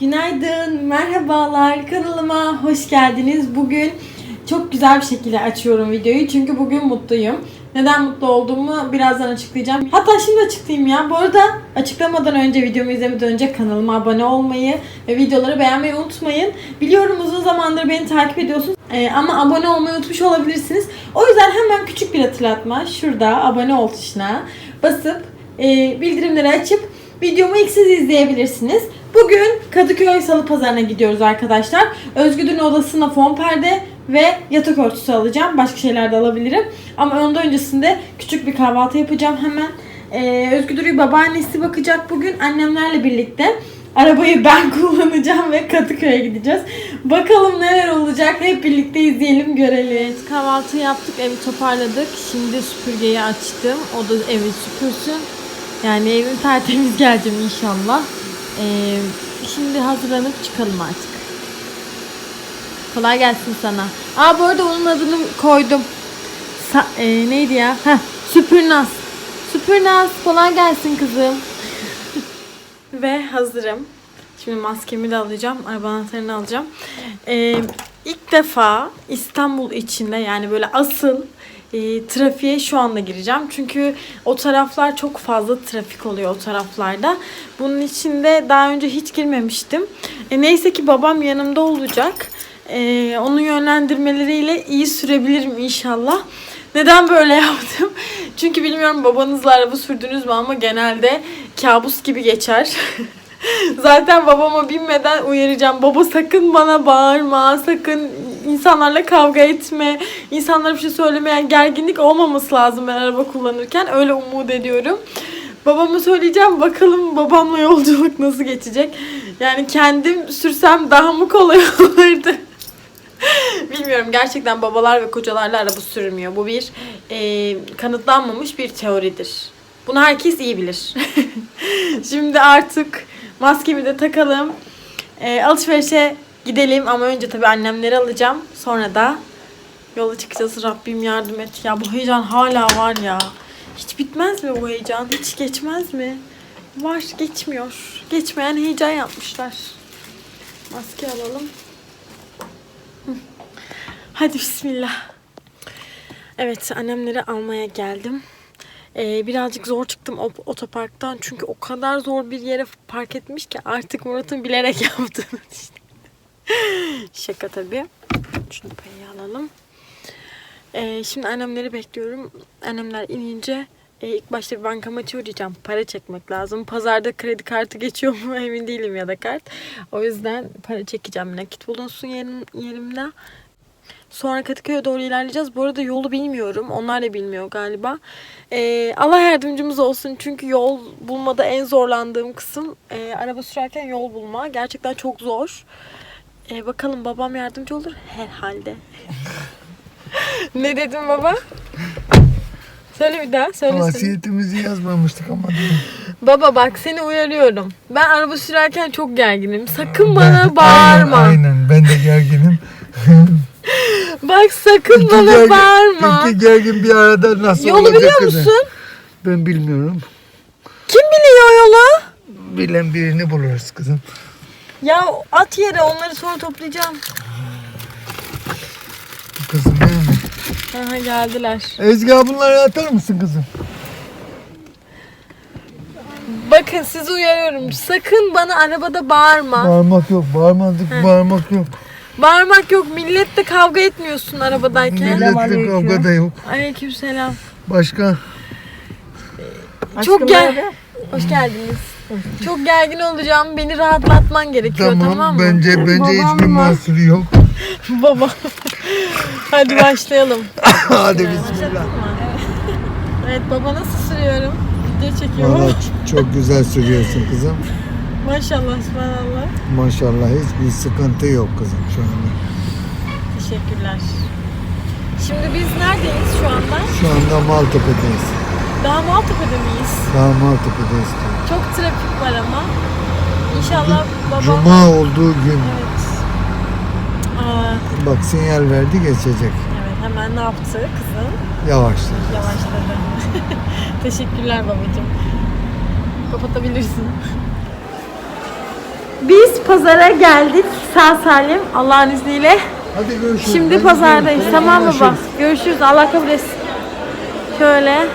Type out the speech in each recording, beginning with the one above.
Günaydın, merhabalar. Kanalıma hoş geldiniz. Bugün çok güzel bir şekilde açıyorum videoyu çünkü bugün mutluyum. Neden mutlu olduğumu birazdan açıklayacağım. Hatta şimdi açıklayayım ya. Bu arada açıklamadan önce, videomu izlemeden önce kanalıma abone olmayı ve videoları beğenmeyi unutmayın. Biliyorum uzun zamandır beni takip ediyorsunuz Ee, ama abone olmayı unutmuş olabilirsiniz. O yüzden hemen küçük bir hatırlatma. Şurada abone ol tuşuna basıp e, bildirimleri açıp videomu ilk siz izleyebilirsiniz. Bugün Kadıköy Salı Pazarı'na gidiyoruz arkadaşlar. Özgür'ün odasına fon perde ve yatak örtüsü alacağım. Başka şeyler de alabilirim. Ama ondan öncesinde küçük bir kahvaltı yapacağım hemen. Ee, Özgür'ü babaannesi bakacak bugün annemlerle birlikte. Arabayı ben kullanacağım ve Kadıköy'e gideceğiz. Bakalım neler olacak hep birlikte izleyelim görelim. Kahvaltı yaptık evi toparladık. Şimdi süpürgeyi açtım. O da evi süpürsün. Yani evim tertemiz geleceğim inşallah. Ee, şimdi hazırlanıp çıkalım artık. Kolay gelsin sana. Aa bu arada onun adını koydum. Sa- e, neydi ya? Heh, Süpürnaz. Süpürnaz kolay gelsin kızım. Ve hazırım. Şimdi maskemi de alacağım. Araba anahtarını alacağım. Ee, ilk defa İstanbul içinde yani böyle asıl e, trafiğe şu anda gireceğim. Çünkü o taraflar çok fazla trafik oluyor o taraflarda. Bunun içinde daha önce hiç girmemiştim. E, neyse ki babam yanımda olacak. E, onun yönlendirmeleriyle iyi sürebilirim inşallah. Neden böyle yaptım? Çünkü bilmiyorum babanızla araba sürdünüz mü ama genelde kabus gibi geçer. Zaten babama binmeden uyaracağım. Baba sakın bana bağırma, sakın insanlarla kavga etme, insanlara bir şey söylemeyen gerginlik olmaması lazım ben araba kullanırken. Öyle umut ediyorum. Babama söyleyeceğim bakalım babamla yolculuk nasıl geçecek. Yani kendim sürsem daha mı kolay olurdu? Bilmiyorum gerçekten babalar ve kocalarla araba sürmüyor. Bu bir e, kanıtlanmamış bir teoridir. Bunu herkes iyi bilir. Şimdi artık maskemi de takalım. E, alışverişe gidelim ama önce tabii annemleri alacağım. Sonra da yola çıkacağız. Rabbim yardım et. Ya bu heyecan hala var ya. Hiç bitmez mi bu heyecan? Hiç geçmez mi? Var geçmiyor. Geçmeyen heyecan yapmışlar. Maske alalım. Hadi bismillah. Evet annemleri almaya geldim. Ee, birazcık zor çıktım otoparktan çünkü o kadar zor bir yere park etmiş ki artık Murat'ın bilerek yaptığını düşünüyorum. Şaka tabii. Şunu payı alalım. Ee, şimdi annemleri bekliyorum. Annemler inince e, ilk başta bir bankamaça uğrayacağım. Para çekmek lazım. Pazarda kredi kartı geçiyor mu emin değilim ya da kart. O yüzden para çekeceğim. Nakit bulunsun yerim, yerimde. Sonra Kadıköy'e doğru ilerleyeceğiz. Bu arada yolu bilmiyorum. Onlar da bilmiyor galiba. Ee, Allah yardımcımız olsun. Çünkü yol bulmada en zorlandığım kısım e, araba sürerken yol bulma. Gerçekten çok zor. Ee, bakalım babam yardımcı olur herhalde. ne dedin baba? Söyle bir daha. Söyle. Vasiyetimizi yazmamıştık ama değil mi? Baba bak seni uyarıyorum. Ben araba sürerken çok gerginim. Sakın bana bağırma. Aynen, aynen ben de gerginim. Bak sakın İki bana gergin- bağırma. İki gergin bir arada nasıl Yolu olacak biliyor kızım? musun? Ben bilmiyorum. Kim biliyor yolu? Bilen birini buluruz kızım. Ya at yere onları sonra toplayacağım. Kızım benim. Aha geldiler. Ezgi bunları atar mısın kızım? Bakın sizi uyarıyorum. Sakın bana arabada bağırma. Bağırmak yok, bağırmadık, bağırmak yok. Bağırmak yok. Milletle kavga etmiyorsun arabadayken. Milletle kavga da yok. Aleykümselam. Başka? Çok gel. Hoş geldiniz. Çok gergin olacağım. Beni rahatlatman gerekiyor tamam, Tamam, mı? bence bence Babam hiçbir mahsuru yok. Baba. Hadi başlayalım. Hadi bismillah. Evet baba nasıl sürüyorum? Video çekiyorum. Valla çok güzel sürüyorsun kızım. Maşallah subhanallah. Maşallah hiçbir sıkıntı yok kızım şu anda. Teşekkürler. Şimdi biz neredeyiz şu anda? Şu anda Maltepe'deyiz. Daha Maltepe'de miyiz? Daha Maltepe'deyiz. Çok trafik var ama. İnşallah babam... Cuma olduğu gün Evet. Aa, bak sinyal verdi geçecek. evet hemen ne yaptı kızım? Yavaşla. Yavaşladı. Teşekkürler babacığım. Kapatabilirsin. Biz pazara geldik sağ salim Allah'ın izniyle. Hadi görüşürüz. Şimdi Ben pazardayız. gidiyorum. Tamam baba. Görüşürüz. Görüşürüz. Allah kabul etsin. Şöyle.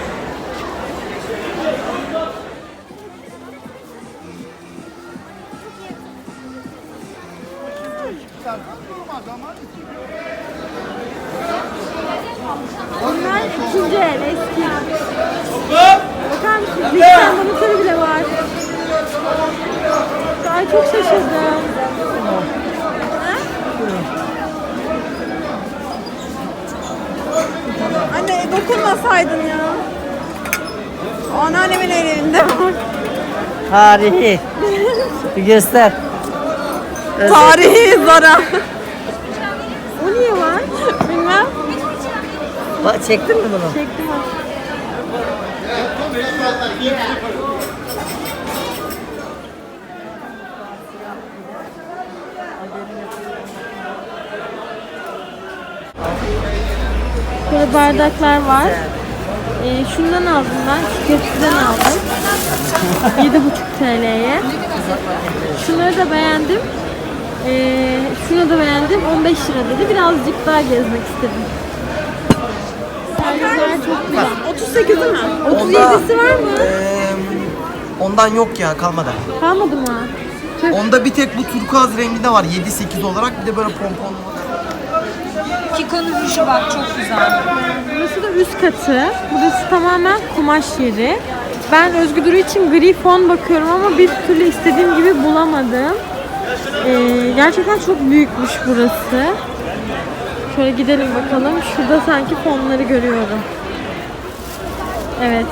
Tarihi. Bir göster. Tarihi Zara. O niye var? Bilmem. Bak çektin mi bunu? Çektim. Böyle bardaklar var. Ee, şundan aldım ben. Şu köprüden aldım. 7,5 TL'ye. Şunları da beğendim. Ee, şunu da beğendim. 15 lira dedi. Birazcık daha gezmek istedim. Servisler çok güzel. 38 mi? 37'si var mı? Eee, ondan yok ya kalmadı. Kalmadı mı? Çok Onda bir tek bu turkuaz renginde var 7-8 olarak bir de böyle pompon. Kiko'nun ruju bak çok güzel. Burası da üst katı. Burası tamamen kumaş yeri. Ben Özgür Duru için gri fon bakıyorum ama bir türlü istediğim gibi bulamadım. Ee, gerçekten çok büyükmüş burası. Şöyle gidelim bakalım. Şurada sanki fonları görüyorum. Evet.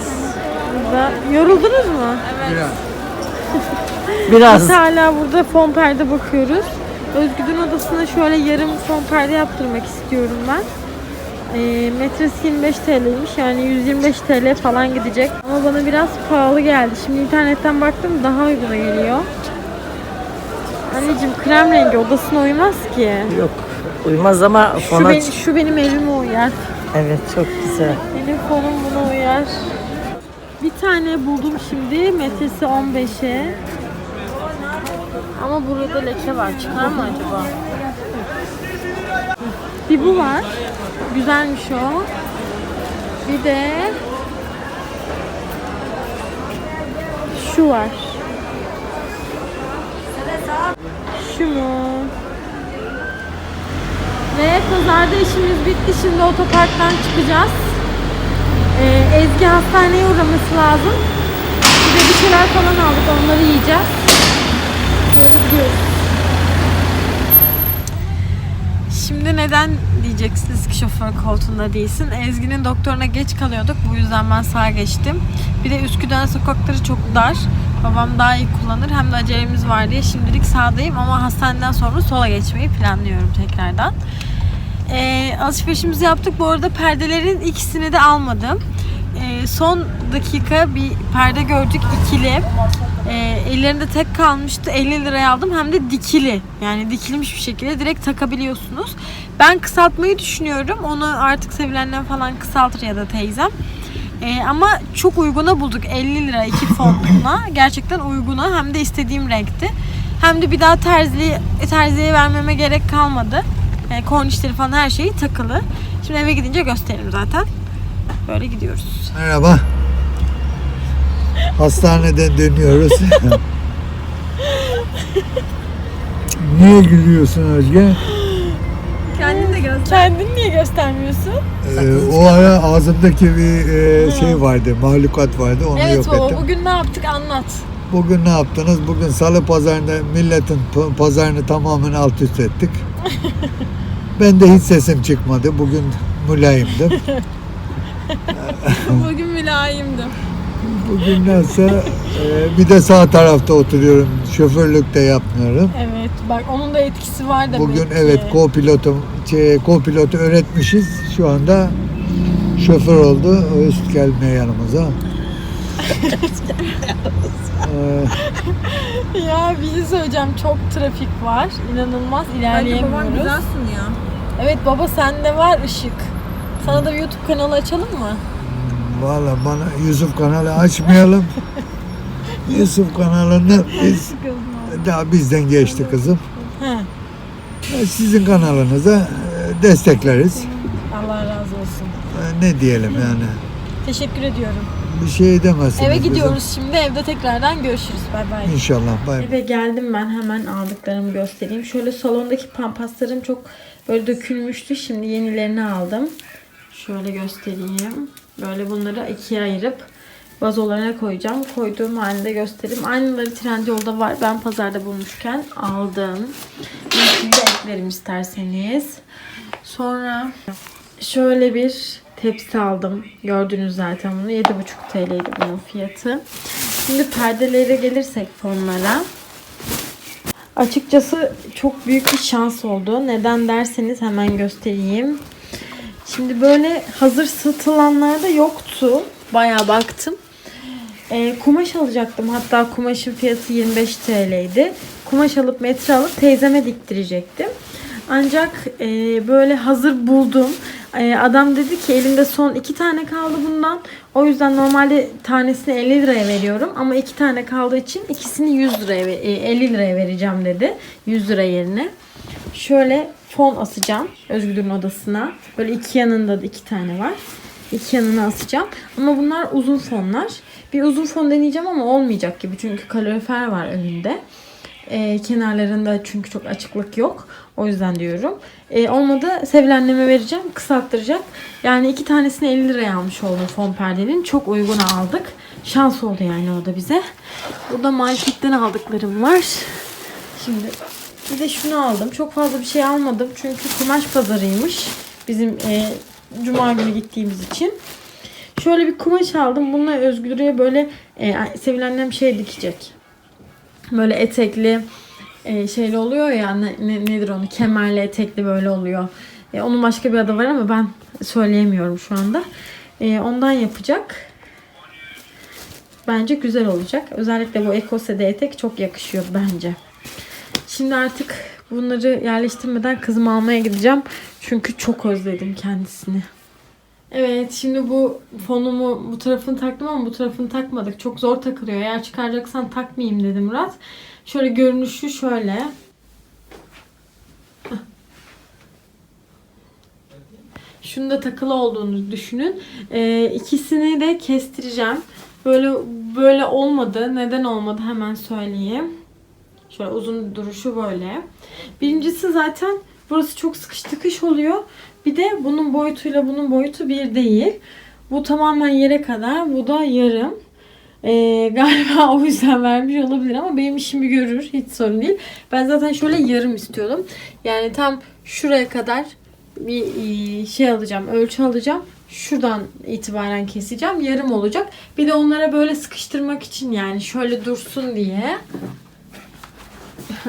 Burada. Yoruldunuz mu? Biraz. Biraz. Biz hala burada fon perde bakıyoruz. Özgür'ün odasına şöyle yarım fon perde yaptırmak istiyorum ben. E, metresi 25 TL'ymiş yani 125 TL falan gidecek. Ama bana biraz pahalı geldi. Şimdi internetten baktım daha uyguna geliyor. Anneciğim krem rengi odasına uymaz ki. Yok. Uymaz ama Şu, fona... benim, şu benim evime uyar. Evet çok güzel. Benim fonum buna uyar. Bir tane buldum şimdi. Metresi 15'e. Ama burada leke var. Çıkar mı acaba? Bir bu var. Güzelmiş o. Bir de şu var. Şu mu? Ve pazarda işimiz bitti. Şimdi otoparktan çıkacağız. Ee, Ezgi hastaneye uğraması lazım. Bir de bir şeyler falan aldık. Onları yiyeceğiz. Böyle gidiyoruz. Şimdi neden diyeceksiniz ki şoför koltuğunda değilsin? Ezgi'nin doktoruna geç kalıyorduk. Bu yüzden ben sağa geçtim. Bir de Üsküdar sokakları çok dar. Babam daha iyi kullanır. Hem de acelemiz var diye şimdilik sağdayım ama hastaneden sonra sola geçmeyi planlıyorum tekrardan. Ee, alışverişimizi yaptık. Bu arada perdelerin ikisini de almadım. Ee, son dakika bir perde gördük ikili. Ee, ellerinde tek kalmıştı. 50 liraya aldım. Hem de dikili. Yani dikilmiş bir şekilde direkt takabiliyorsunuz. Ben kısaltmayı düşünüyorum. Onu artık sevilenler falan kısaltır ya da teyzem. Ee, ama çok uyguna bulduk. 50 lira iki fonuna. Gerçekten uyguna. Hem de istediğim renkti. Hem de bir daha terzi, terziye vermeme gerek kalmadı. Yani kornişleri falan her şeyi takılı. Şimdi eve gidince gösteririm zaten. Böyle gidiyoruz. Merhaba. Hastaneden dönüyoruz. Niye gülüyorsun Özge? Kendini de göster. Kendini niye göstermiyorsun? Ee, o ara ağzımdaki bir e, şey vardı, mahlukat vardı, onu evet yok o. ettim. Bugün ne yaptık anlat. Bugün ne yaptınız? Bugün salı pazarında milletin p- pazarını tamamen alt üst ettik. ben de hiç sesim çıkmadı. Bugün mülayimdim. Bugün mülayimdim. Bugün nasıl? e, bir de sağ tarafta oturuyorum. Şoförlük de yapmıyorum. Evet bak onun da etkisi var demek Bugün ki. evet co-pilotum, şey, co-pilotu öğretmişiz. Şu anda şoför oldu. O üst gelmiyor yanımıza. Ee, Ya bir şey söyleyeceğim çok trafik var. İnanılmaz Bence ilerleyemiyoruz. baban güzelsin ya. Evet baba sende var ışık. Sana da bir YouTube kanalı açalım mı? Valla bana Yusuf kanalı açmayalım. Yusuf kanalında biz daha bizden geçti kızım. He. E, Sizin kanalınıza e, destekleriz. Allah razı olsun. E, Ne diyelim yani. Teşekkür ediyorum. Bir şey demezsiniz. Eve kızım. gidiyoruz şimdi. Evde tekrardan görüşürüz. Bay bay. İnşallah. Bay Eve geldim ben hemen aldıklarımı göstereyim. Şöyle salondaki pampaslarım çok böyle dökülmüştü. Şimdi yenilerini aldım. Şöyle göstereyim. Böyle bunları ikiye ayırıp vazolarına koyacağım. Koyduğum halinde göstereyim. Aynıları Trendyol'da var. Ben pazarda bulmuşken aldım. Linkini de eklerim isterseniz. Sonra şöyle bir tepsi aldım. Gördünüz zaten bunu. 7,5 TL'ydi bunun fiyatı. Şimdi perdelere gelirsek fonlara. Açıkçası çok büyük bir şans oldu. Neden derseniz hemen göstereyim. Şimdi böyle hazır satılanlarda yoktu. Bayağı baktım. Ee, kumaş alacaktım. Hatta kumaşın fiyatı 25 TL'ydi. Kumaş alıp metre alıp teyzeme diktirecektim. Ancak e, böyle hazır buldum. E, adam dedi ki elimde son iki tane kaldı bundan. O yüzden normalde tanesini 50 liraya veriyorum. Ama iki tane kaldığı için ikisini 100 liraya, ve- e, 50 liraya vereceğim dedi. 100 lira yerine. Şöyle fon asacağım Özgür'ün odasına. Böyle iki yanında da iki tane var. İki yanına asacağım. Ama bunlar uzun fonlar. Bir uzun fon deneyeceğim ama olmayacak gibi. Çünkü kalorifer var önünde. Ee, kenarlarında çünkü çok açıklık yok. O yüzden diyorum. Ee, olmadı Sevil anneme vereceğim. Kısalttıracak. Yani iki tanesini 50 liraya almış oldum fon perdenin. Çok uygun aldık. Şans oldu yani o da bize. Burada marketten aldıklarım var. Şimdi bir de şunu aldım. Çok fazla bir şey almadım. Çünkü kumaş pazarıymış. Bizim e, cuma günü gittiğimiz için. Şöyle bir kumaş aldım. Bununla Özgür'e böyle e, Sevil annem şey dikecek. Böyle etekli e, şeyli oluyor ya ne, ne- nedir onu kemerli etekli böyle oluyor. E, onun başka bir adı var ama ben söyleyemiyorum şu anda. E, ondan yapacak. Bence güzel olacak. Özellikle bu ekosede etek çok yakışıyor bence. Şimdi artık bunları yerleştirmeden kızımı almaya gideceğim. Çünkü çok özledim kendisini. Evet şimdi bu fonumu bu tarafını taktım ama bu tarafını takmadık. Çok zor takılıyor. Eğer çıkaracaksan takmayayım dedim Murat. Şöyle görünüşü şöyle. Şunu da takılı olduğunu düşünün. Ee, ikisini de kestireceğim. Böyle böyle olmadı. Neden olmadı hemen söyleyeyim. Şöyle uzun duruşu böyle. Birincisi zaten burası çok sıkış tıkış oluyor. Bir de bunun boyutuyla bunun boyutu bir değil. Bu tamamen yere kadar. Bu da yarım. Ee, galiba o yüzden vermiş olabilir ama benim işimi görür. Hiç sorun değil. Ben zaten şöyle yarım istiyordum. Yani tam şuraya kadar bir e, şey alacağım. Ölçü alacağım. Şuradan itibaren keseceğim. Yarım olacak. Bir de onlara böyle sıkıştırmak için yani şöyle dursun diye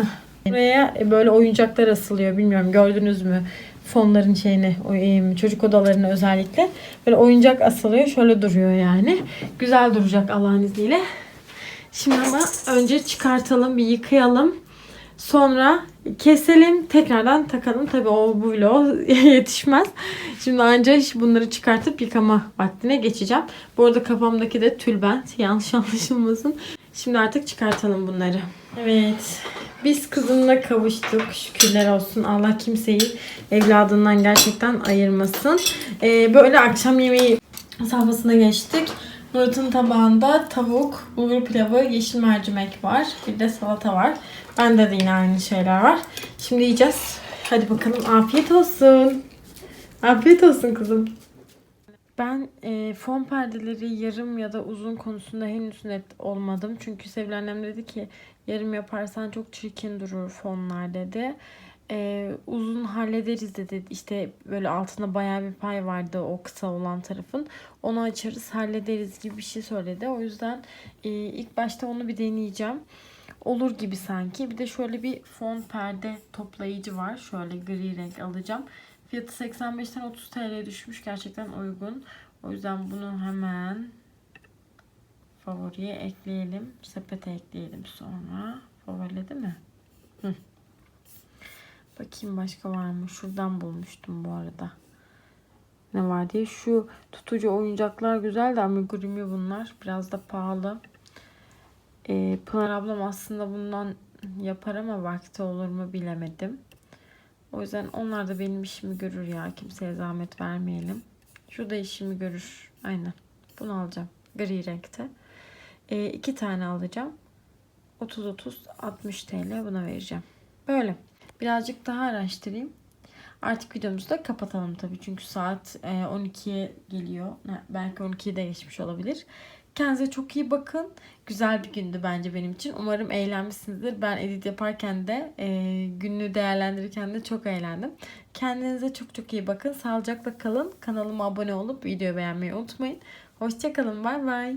Buraya böyle oyuncaklar asılıyor. Bilmiyorum gördünüz mü? Fonların şeyini, em, çocuk odalarına özellikle. Böyle oyuncak asılıyor. Şöyle duruyor yani. Güzel duracak Allah'ın izniyle. Şimdi ama önce çıkartalım, bir yıkayalım. Sonra keselim, tekrardan takalım. Tabii o bu vlog yetişmez. Şimdi ancak bunları çıkartıp yıkama vaktine geçeceğim. Bu arada kafamdaki de tülbent. Yanlış anlaşılmasın. Şimdi artık çıkartalım bunları. Evet. Biz kızımla kavuştuk. Şükürler olsun. Allah kimseyi evladından gerçekten ayırmasın. Ee, böyle akşam yemeği safhasına geçtik. Murat'ın tabağında tavuk, bulgur pilavı, yeşil mercimek var. Bir de salata var. Bende de yine aynı şeyler var. Şimdi yiyeceğiz. Hadi bakalım afiyet olsun. Afiyet olsun kızım. Ben e, fon perdeleri yarım ya da uzun konusunda henüz net olmadım. Çünkü Sevil annem dedi ki yarım yaparsan çok çirkin durur fonlar dedi. E, uzun hallederiz dedi. İşte böyle altında bayağı bir pay vardı o kısa olan tarafın. Onu açarız hallederiz gibi bir şey söyledi. O yüzden e, ilk başta onu bir deneyeceğim. Olur gibi sanki. Bir de şöyle bir fon perde toplayıcı var. Şöyle gri renk alacağım. Fiyatı 85'ten 30 TL düşmüş. Gerçekten uygun. O yüzden bunu hemen favoriye ekleyelim. Sepete ekleyelim sonra. Favoride mi? Hı. Bakayım başka var mı? Şuradan bulmuştum bu arada. Ne var diye. Şu tutucu oyuncaklar güzel de amigurumi bunlar. Biraz da pahalı. Ee, Pınar ablam aslında bundan yapar ama vakti olur mu bilemedim. O yüzden onlar da benim işimi görür ya. Kimseye zahmet vermeyelim. Şu da işimi görür. Aynen. Bunu alacağım. Gri renkte. Ee, iki tane alacağım. 30-30 60 TL buna vereceğim. Böyle. Birazcık daha araştırayım. Artık videomuzu da kapatalım tabii. Çünkü saat e, 12'ye geliyor. Ne, Belki 12'yi de geçmiş olabilir. Kendinize çok iyi bakın. Güzel bir gündü bence benim için. Umarım eğlenmişsinizdir. Ben edit yaparken de e, gününü değerlendirirken de çok eğlendim. Kendinize çok çok iyi bakın. Sağlıcakla kalın. Kanalıma abone olup videoyu beğenmeyi unutmayın. Hoşçakalın. Bay bay.